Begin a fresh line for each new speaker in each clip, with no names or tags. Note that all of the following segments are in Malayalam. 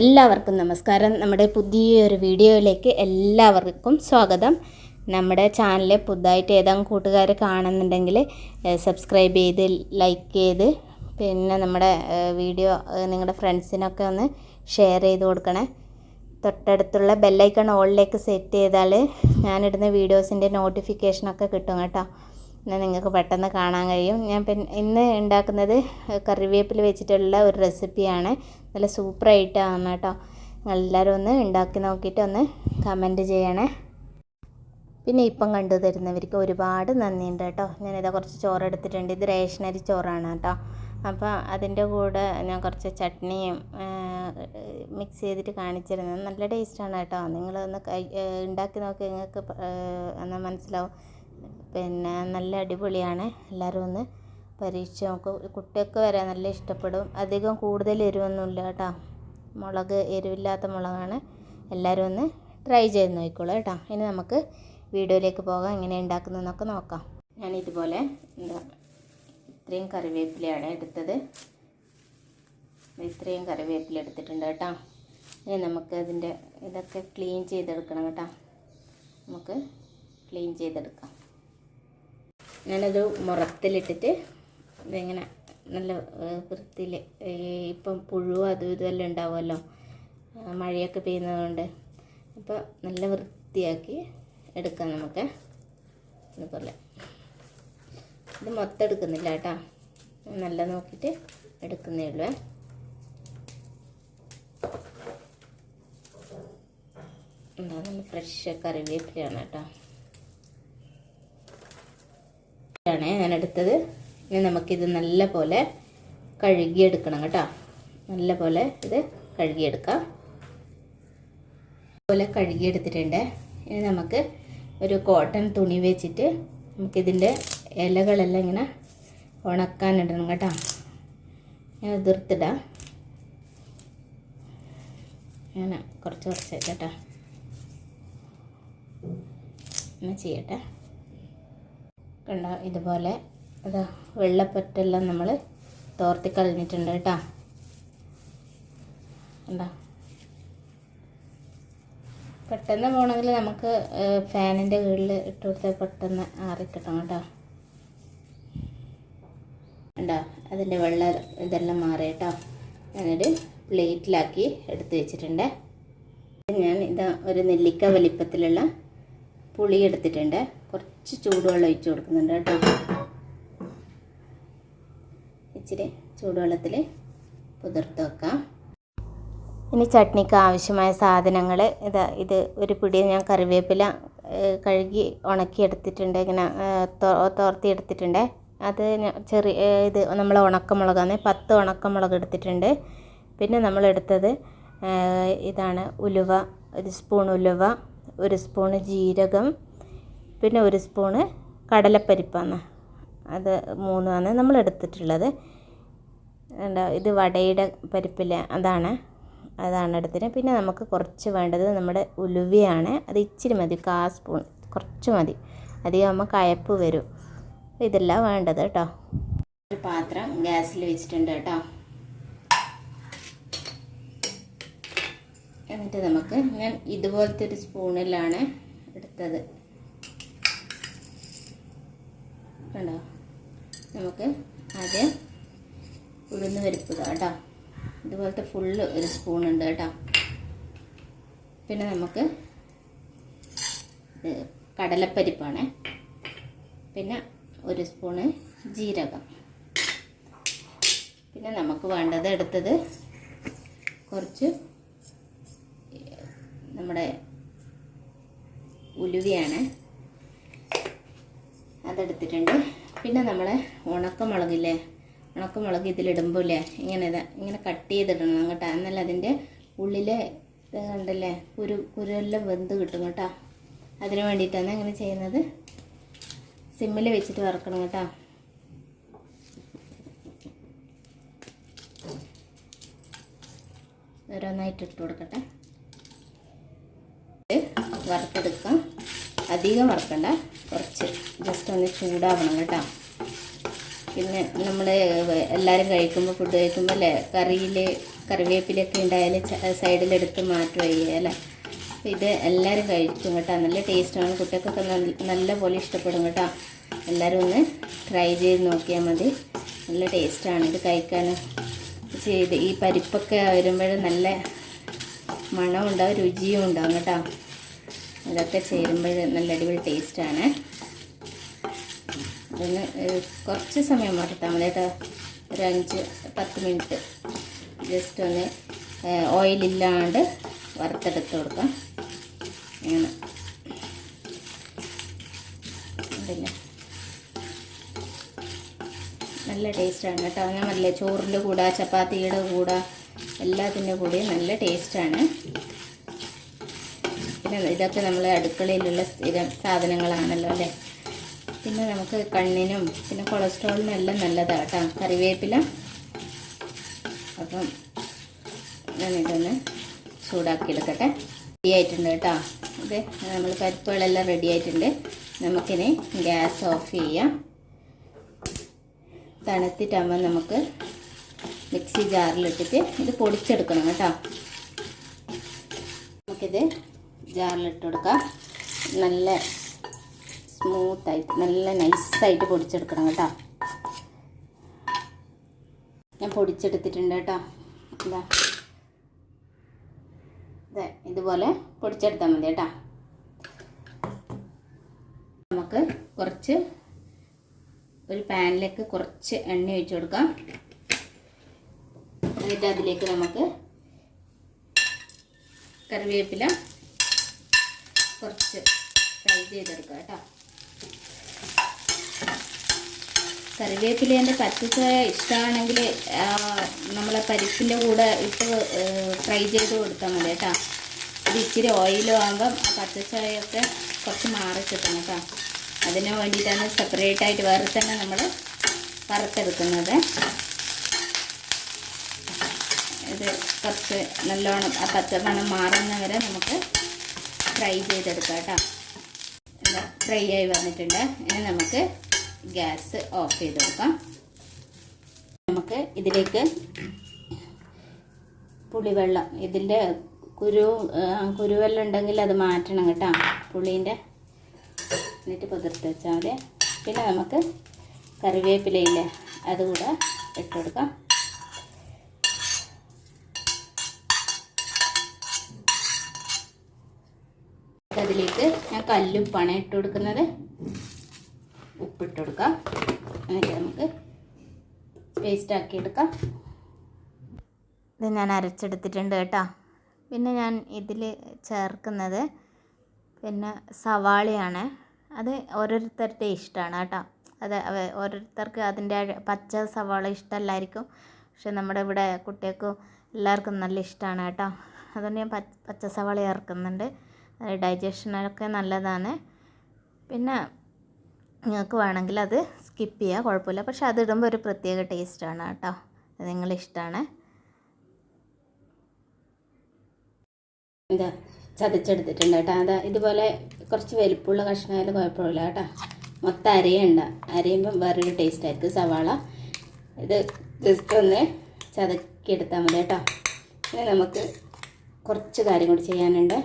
എല്ലാവർക്കും നമസ്കാരം. നമ്മുടെ പുതിയൊരു വീഡിയോയിലേക്ക് എല്ലാവർക്കും സ്വാഗതം. നമ്മുടെ ചാനൽ പുതുതായിട്ട് ഏതെങ്കിലും കൂട്ടുകാർ കാണുന്നുണ്ടെങ്കിൽ സബ്സ്ക്രൈബ് ചെയ്ത് ലൈക്ക് ചെയ്ത് പിന്നെ നമ്മുടെ വീഡിയോ നിങ്ങളുടെ ഫ്രണ്ട്സിനൊക്കെ ഒന്ന് ഷെയർ ചെയ്ത് കൊടുക്കണേ. തൊട്ടടുത്തുള്ള ബെല്ലൈക്കൺ ഓളിലേക്ക് സെറ്റ് ചെയ്താൽ ഞാനിടുന്ന വീഡിയോസിന്റെ നോട്ടിഫിക്കേഷനൊക്കെ കിട്ടും കേട്ടോ. എന്നാൽ നിങ്ങൾക്ക് പെട്ടെന്ന് കാണാൻ കഴിയും. ഞാൻ പിന്നെ ഇന്ന് ഉണ്ടാക്കുന്നത് കറിവേപ്പില വെച്ചിട്ടുള്ള ഒരു റെസിപ്പിയാണ്. നല്ല സൂപ്പറായിട്ടാണ് കേട്ടോ. എല്ലാവരും ഒന്ന് ഉണ്ടാക്കി നോക്കിയിട്ട് ഒന്ന് കമന്റ് ചെയ്യണേ. പിന്നെ ഇപ്പം കണ്ടു തരുന്നവർക്ക് ഒരുപാട് നന്ദിയുണ്ട് കേട്ടോ. ഞാനിതാ കുറച്ച് ചോറ് എടുത്തിട്ടുണ്ട് ഇത് റേഷനരി ചോറാണ് കേട്ടോ. അപ്പോൾ അതിന്റെ കൂടെ ഞാൻ കുറച്ച് ചട്നിയും മിക്സ് ചെയ്തിട്ട് കാണിച്ചിരുന്നത്. നല്ല ടേസ്റ്റാണ് കേട്ടോ. നിങ്ങളൊന്ന് ഒന്ന് ഉണ്ടാക്കി നോക്കി. നിങ്ങൾക്ക് എന്നാൽ മനസ്സിലാവും. പിന്നെ നല്ല അടിപൊളിയാണ്. എല്ലാവരും ഒന്ന് പരീക്ഷിച്ച് നോക്കും. കുട്ടികൾക്ക് വരെ നല്ല ഇഷ്ടപ്പെടും. അധികം കൂടുതൽ എരിവൊന്നുമില്ല കേട്ടോ. മുളക് എരിവില്ലാത്ത മുളകാണ്. എല്ലാവരും ഒന്ന് ട്രൈ ചെയ്ത് നോക്കിക്കോളൂ കേട്ടോ. ഇനി നമുക്ക് വീഡിയോയിലേക്ക് പോകാം. എങ്ങനെ ഉണ്ടാക്കുന്നതെന്നൊക്കെ നോക്കാം. ഞാൻ ഇതുപോലെ എന്താ ഇത്രയും കറിവേപ്പിലയാണ് എടുത്തത്. ഇത്രയും കറിവേപ്പില എടുത്തിട്ടുണ്ട് കേട്ടോ. ഇനി നമുക്ക് അതിന്റെ ഇതൊക്കെ ക്ലീൻ ചെയ്തെടുക്കണം കേട്ടോ. നമുക്ക് ക്ലീൻ ചെയ്തെടുക്കാം. ഞാനൊരു മുറത്തിലിട്ടിട്ട് ഇതിങ്ങനെ നല്ല വൃത്തിയിൽ ഇപ്പം പുഴു അതും ഇതുമെല്ലാം ഉണ്ടാവുമല്ലോ? മഴയൊക്കെ പെയ്യുന്നതുകൊണ്ട്. അപ്പോൾ നല്ല വൃത്തിയാക്കി എടുക്കാം നമുക്ക്. ഇതുപോലെ ഇത് മൊത്തം എടുക്കുന്നില്ല കേട്ടോ. നല്ല നോക്കിയിട്ട് എടുക്കുന്നേ ഉള്ളൂ. എന്താ നല്ല ഫ്രഷ് കറിവേപ്പിലയാണ് കേട്ടോ. ആണ് ഞാൻ എടുത്തത്. ഇനി നമുക്കിത് നല്ല പോലെ കഴുകിയെടുക്കണം കേട്ടോ. നല്ല പോലെ ഇത് കഴുകിയെടുക്കാം. പോലെ കഴുകിയെടുത്തിട്ടുണ്ട്. ഇനി നമുക്ക് ഒരു കോട്ടൺ തുണി വെച്ചിട്ട് നമുക്കിതിന്റെ ഇലകളെല്ലാം ഇങ്ങനെ ഉണക്കാനിടണം കേട്ടോ. ഞാൻ എതിർത്തിടാം. അങ്ങനെ കുറച്ച് കുറച്ച് കേട്ടോ. അങ്ങനെ ചെയ്യട്ടെ. കണ്ടോ? ഇതുപോലെ അതാ വെള്ളപ്പറ്റെല്ലാം നമ്മൾ തോർത്തി കളഞ്ഞിട്ടുണ്ട് കേട്ടോ. കണ്ടോ? പെട്ടെന്ന് പോകണമെങ്കിൽ നമുക്ക് ഫാനിന്റെ കീഴിൽ ഇട്ട് കൊടുത്താൽ പെട്ടെന്ന് ആറിക്കിട്ടും കേട്ടോ. ഉണ്ടോ അതിന്റെ വെള്ള ഇതെല്ലാം മാറി കേട്ടോ. ഞാനൊരു പ്ലേറ്റിലാക്കി എടുത്ത് വെച്ചിട്ടുണ്ട്. ഞാൻ ഇതാ ഒരു നെല്ലിക്ക വലിപ്പത്തിലുള്ള പുളി എടുത്തിട്ടുണ്ട് കുറച്ച് ചൂടുവെള്ളം ഒഴിച്ച് കൊടുക്കുന്നുണ്ട് കേട്ടോ. ഇച്ചിരി ചൂടുവെള്ളത്തിൽ പുതിർത്ത് വെക്കാം. ഇനി ചട്നിക്ക് ആവശ്യമായ സാധനങ്ങൾ ഇതാ ഇത് ഒരു പിടി ഞാൻ കറിവേപ്പില കഴുകി ഉണക്കി എടുത്തിട്ടുണ്ട് ഇങ്ങനെ തോർത്തി എടുത്തിട്ടുണ്ട് അത് ചെറിയ ഇത് നമ്മൾ ഉണക്കമുളകാണ് പത്ത് ഉണക്കമുളക് എടുത്തിട്ടുണ്ട്. പിന്നെ നമ്മൾ എടുത്തത് ഇതാണ് ഉലുവ ഒരു സ്പൂൺ ഉലുവ ഒരു സ്പൂണ് ജീരകം പിന്നെ ഒരു സ്പൂണ് കടലപ്പരിപ്പാണ്. അത് മൂന്നാണ് നമ്മൾ എടുത്തിട്ടുള്ളത്. ഇത് വടയുടെ പരിപ്പില്ല അതാണ് അതാണ് എടുത്തത് പിന്നെ നമുക്ക് കുറച്ച് വേണ്ടത് നമ്മുടെ ഉലുവയാണ്. അത് ഇച്ചിരി മതി കാ സ്പൂൺ. കുറച്ച് മതി. അധികം ആകുമ്പോൾ കയപ്പ് വരും. ഇതെല്ലാം വേണ്ടത് കേട്ടോ. ഒരു പാത്രം ഗ്യാസിൽ വെച്ചിട്ടുണ്ട് കേട്ടോ. എന്നിട്ട് നമുക്ക് ഞാൻ ഇതുപോലത്തെ ഒരു സ്പൂണിലാണ് എടുത്തത്. കണ്ടോ? നമുക്ക് ആദ്യം ഉഴുന്ന് പരിപ്പ് കേട്ടോ. ഇതുപോലത്തെ ഫുള്ള് ഒരു സ്പൂൺ ഉണ്ട് കേട്ടോ. പിന്നെ നമുക്ക് കടലപ്പരിപ്പാണ്. പിന്നെ ഒരു സ്പൂണ് ജീരകം. പിന്നെ നമുക്ക് വേണ്ടത് എടുത്തത് കുറച്ച് നമ്മുടെ ഉലുവയാണ്. അതെടുത്തിട്ടുണ്ട്. പിന്നെ നമ്മൾ ഉണക്കമുളകില്ലേ? ഉണക്കമുളക് ഇതിലിടുമ്പോൾ ഇല്ലേ ഇങ്ങനെ ഇങ്ങനെ കട്ട് ചെയ്തിടണം കേട്ടോ. എന്നാലും അതിന്റെ ഉള്ളിലെ ഇത് കണ്ടല്ലേ? കുരു കുരുവെല്ലാം വെന്ത് കിട്ടും കേട്ടോ. അതിന് വേണ്ടിയിട്ടാണ് അങ്ങനെ ചെയ്യുന്നത്. സിമ്മിൽ വെച്ചിട്ട് വറക്കണം കേട്ടോ. ഓരോന്നായിട്ട് ഇട്ട് കൊടുക്കട്ടെ. വറുത്തെടുക്കാം. അധികം വറുക്കണ്ട. കുറച്ച് ജസ്റ്റ് ഒന്ന് ചൂടാവണം കേട്ടോ. പിന്നെ നമ്മൾ എല്ലാവരും കഴിക്കുമ്പോൾ ഫുഡ് കഴിക്കുമ്പോൾ അല്ലേ കറിയിൽ കറിവേപ്പിലൊക്കെ ഉണ്ടായാൽ സൈഡിലെടുത്ത് മാറ്റുകയല്ലേ അല്ലേ? അപ്പോൾ ഇത് എല്ലാവരും കഴിക്കും കേട്ടോ. നല്ല ടേസ്റ്റാണ് കുട്ടികൾക്കൊക്കെ നല്ല നല്ലപോലെ ഇഷ്ടപ്പെടും കേട്ടോ. എല്ലാവരും ഒന്ന് ട്രൈ ചെയ്ത് നോക്കിയാൽ മതി. നല്ല ടേസ്റ്റാണ് ഇത് കഴിക്കാൻ ചെയ്ത് ഈ പരിപ്പൊക്കെ വരുമ്പോൾ നല്ല മണമുണ്ടാവും രുചിയും ഉണ്ടാവും കേട്ടോ. ഇതൊക്കെ ചേരുമ്പോൾ നല്ല അടിപൊളി ടേസ്റ്റാണ് ഏഹ്, കുറച്ച് സമയം വറുത്താൽ മതി കേട്ടോ. ഒരു അഞ്ച് പത്ത് മിനിറ്റ്. ജസ്റ്റ് ഒന്ന് ഓയിലില്ലാണ്ട് വറുത്തെടുത്ത് കൊടുക്കാം. അങ്ങനെ ഉണ്ടല്ലേ നല്ല ടേസ്റ്റാണ് കേട്ടോ. അങ്ങനെ നല്ല ചോറിന്റെ കൂടെ ചപ്പാത്തിയുടെ കൂടെ എല്ലാത്തിന്റെ കൂടെയും നല്ല ടേസ്റ്റാണ് പിന്നെ ഇതൊക്കെ നമ്മൾ അടുക്കളയിലുള്ള സ്ഥിരം സാധനങ്ങളാണല്ലോ അല്ലേ? പിന്നെ നമുക്ക് കണ്ണിനും പിന്നെ കൊളസ്ട്രോളിനും എല്ലാം നല്ലതാണ് കേട്ടോ. കറിവേപ്പില. അപ്പം ഞാനിതൊന്ന് ചൂടാക്കി എടുക്കട്ടെ റെഡി ആയിട്ടുണ്ട് കേട്ടോ. ഇത് നമ്മൾ പരിപ്പുകളെല്ലാം റെഡി ആയിട്ടുണ്ട്. നമുക്കിനി ഗ്യാസ് ഓഫ് ചെയ്യാം. തണുത്തിട്ടാകുമ്പോൾ നമുക്ക് മിക്സി ജാറിലിട്ടിട്ട് ഇത് പൊടിച്ചെടുക്കണം കേട്ടോ. നമുക്കിത് ജാറിലിട്ട് കൊടുക്കാം. നല്ല സ്മൂത്തായിട്ട് നല്ല നൈസായിട്ട് പൊടിച്ചെടുക്കണം കേട്ടോ. ഞാൻ പൊടിച്ചെടുത്തിട്ടുണ്ട് കേട്ടോ. എന്താ ഇതെ ഇതുപോലെ പൊടിച്ചെടുത്താൽ മതി കേട്ടോ. നമുക്ക് കുറച്ച് ഒരു പാനിലേക്ക് കുറച്ച് എണ്ണ ഒഴിച്ചു കൊടുക്കാം. എന്നിട്ട് അതിലേക്ക് നമുക്ക് കറിവേപ്പില കുറച്ച് ഫ്രൈ ചെയ്തെടുക്കാം കേട്ടോ. കറിവേപ്പിലേന്റെ പച്ചച്ചായ ഇഷ്ടമാണെങ്കിൽ നമ്മളെ പരിപ്പിന്റെ കൂടെ ഇട്ട് ഫ്രൈ ചെയ്ത് കൊടുത്താൽ മതി കേട്ടോ. ഇത് ഇച്ചിരി ഓയിലും ആകുമ്പം ആ പച്ചച്ചായൊക്കെ കുറച്ച് മാറി കിട്ടണം കേട്ടോ. അതിന് വേണ്ടിയിട്ടാണ് സെപ്പറേറ്റ് ആയിട്ട് വേറെ തന്നെ നമ്മൾ വറുത്തെടുക്കുന്നത്. ഇത് കുറച്ച് നല്ലോണം ആ പച്ചമണം മാറുന്ന വരെ നമുക്ക് ഫ്രൈ ചെയ്തെടുക്കാം കേട്ടോ. ഫ്രൈ ആയി വന്നിട്ടുണ്ട്. ഇനി നമുക്ക് ഗ്യാസ് ഓഫ് ചെയ്ത് കൊടുക്കാം നമുക്ക് ഇതിലേക്ക് പുളിവെള്ളം ഇതിന്റെ കുരു കുരുവെള്ളം ഉണ്ടെങ്കിൽ അത് മാറ്റണം കേട്ടോ. പുളീന്റെ എന്നിട്ട് പുതിർത്ത് വെച്ചാൽ പിന്നെ നമുക്ക് കറിവേപ്പിലയില്ലേ അതുകൂടെ ഇട്ട് കൊടുക്കാം. അതിലേക്ക് ഞാൻ കല്ലുപ്പാണ് ഇട്ട് കൊടുക്കുന്നത്. ഉപ്പിട്ട് കൊടുക്കാം എന്നിട്ട് നമുക്ക് പേസ്റ്റ് ആക്കി എടുക്കാം. ഇത് ഞാൻ അരച്ചെടുത്തിട്ടുണ്ട് കേട്ടോ. പിന്നെ ഞാൻ ഇതിൽ ചേർക്കുന്നത് പിന്നെ സവാളയാണ്. അത് ഓരോരുത്തരുടെ ഇഷ്ടമാണ് കേട്ടോ. അത് ഓരോരുത്തർക്ക് അതിന്റെ പച്ച സവാള ഇഷ്ടമല്ലായിരിക്കും. പക്ഷെ നമ്മുടെ ഇവിടെ കുട്ടികൾക്കും എല്ലാവർക്കും നല്ല ഇഷ്ടമാണ് കേട്ടോ. അതുകൊണ്ട് ഞാൻ പച്ച സവാള ചേർക്കുന്നുണ്ട്. ഡൈജഷനൊക്കെ നല്ലതാണ്. പിന്നെ നിങ്ങൾക്ക് വേണമെങ്കിൽ അത് സ്കിപ്പ് ചെയ്യുക കുഴപ്പമില്ല. പക്ഷെ അത് ഇടുമ്പോൾ ഒരു പ്രത്യേക ടേസ്റ്റാണ് കേട്ടോ. അത് നിങ്ങളിഷ്ടമാണ് എന്താ? ചതച്ചെടുത്തിട്ടുണ്ട് കേട്ടോ. അതാ ഇതുപോലെ കുറച്ച് വലിപ്പമുള്ള കഷ്ണമായാലും കുഴപ്പമില്ല കേട്ടോ. മൊത്തം അരയണ്ട. അരയുമ്പം വേറൊരു ടേസ്റ്റ് ആയിരിക്കും സവാള. ഇത് ജസ്റ്റ് ഒന്ന് ചതക്കിയെടുത്താൽ മതി കേട്ടോ. ഇനി നമുക്ക് കുറച്ച് കാര്യം കൂടി ചെയ്യാനുണ്ട്.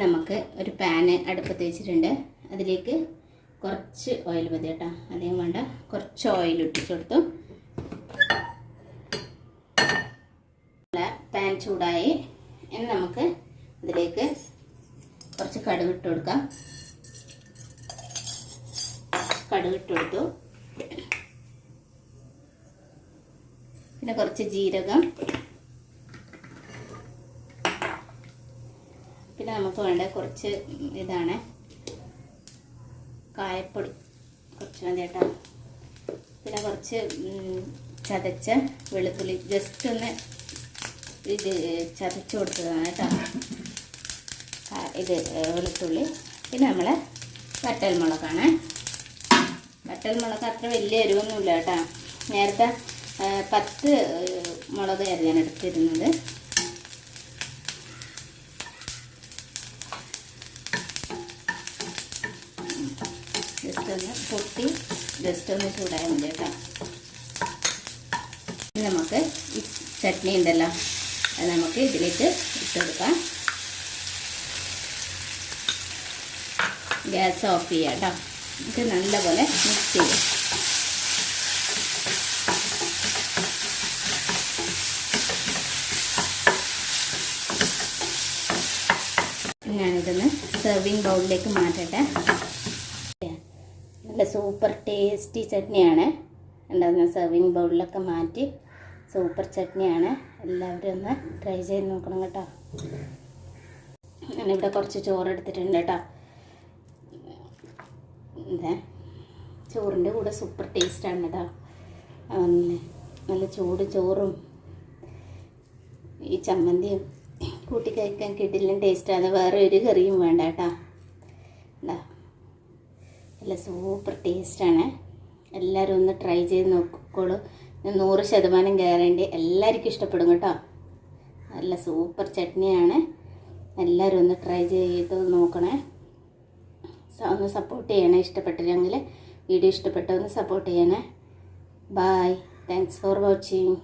നമുക്ക് ഒരു പാന് അടുപ്പത്ത് വെച്ചിട്ടുണ്ട്. അതിലേക്ക് കുറച്ച് ഓയിൽ മതി കേട്ടോ. അധികം വേണ്ട. കുറച്ച് ഓയിൽ ഇട്ടിച്ച് കൊടുത്തു. പാൻ ചൂടായി. ഇനി നമുക്ക് അതിലേക്ക് കുറച്ച് കടുക് ഇട്ട് കൊടുക്കാം. കടുക് ഇട്ട് കൊടുത്തു. പിന്നെ കുറച്ച് ജീരകം. നമുക്ക് വേണ്ട കുറച്ച് ഇതാണ്. കായപ്പൊടി കുറച്ച് മതി പിന്നെ കുറച്ച് ചതച്ച വെളുത്തുള്ളി ജസ്റ്റ് ഒന്ന് ഇത് ചതച്ച് കൊടുത്തതാണ് കേട്ടോ. ഇത് വെളുത്തുള്ളി. പിന്നെ നമ്മൾ വട്ടൽ മുളകാണ് വട്ടൽ മുളക് അത്ര വലിയ എരിവൊന്നുമില്ല കേട്ടോ. നേരത്തെ പത്ത് മുളക് ഞാൻ എടുത്തിരുന്നത്. ഒന്ന് പൊട്ടി ജസ്റ്റ് ഒന്ന് ചൂടായാൽ മതി കേട്ടോ. നമുക്ക് ഈ ചട്നി ഉണ്ടല്ലോ അത് നമുക്ക് ഇതിലേക്ക് ഇട്ട് കൊടുക്കാം. ഗ്യാസ് ഓഫ് ചെയ്യാം കേട്ടോ. ഇത് നല്ലപോലെ മിക്സ് ചെയ്യും. ഞാനിതൊന്ന് സെർവിങ് ബൗളിലേക്ക് മാറ്റട്ടെ. Super tasty ചട്നിയാണ്. ഉണ്ടാകുന്ന സെർവിങ് ബൗളിലൊക്കെ മാറ്റി സൂപ്പർ ചട്നിയാണ്. എല്ലാവരും ഒന്ന് ട്രൈ ചെയ്ത് നോക്കണം കേട്ടോ. ഞാനിവിടെ കുറച്ച് ചോറ് എടുത്തിട്ടുണ്ട് കേട്ടോ. ഇതേ ചോറിന്റെ കൂടെ സൂപ്പർ ടേസ്റ്റാണ് കേട്ടോ. നല്ല നല്ല ചൂട് ചോറും ഈ ചമ്മന്തിയും കൂട്ടി കഴിക്കാൻ കിട്ടില്ല ടേസ്റ്റാണ് വേറെ ഒരു കറിയും വേണ്ട കേട്ടോ. എന്താ നല്ല സൂപ്പർ ടേസ്റ്റാണ്. എല്ലാവരും ഒന്ന് ട്രൈ ചെയ്ത് നോക്കിക്കോളൂ. നൂറ് ശതമാനം ഗ്യാരണ്ടി എല്ലാവർക്കും ഇഷ്ടപ്പെടും കേട്ടോ. നല്ല സൂപ്പർ ചട്നിയാണ്. എല്ലാവരും ഒന്ന് ട്രൈ ചെയ്ത് നോക്കണേ. ഒന്ന് സപ്പോർട്ട് ചെയ്യണേ ഇഷ്ടപ്പെട്ടില്ലെങ്കിൽ. വീഡിയോ ഇഷ്ടപ്പെട്ട ഒന്ന് സപ്പോർട്ട് ചെയ്യണേ. Bye thanks for watching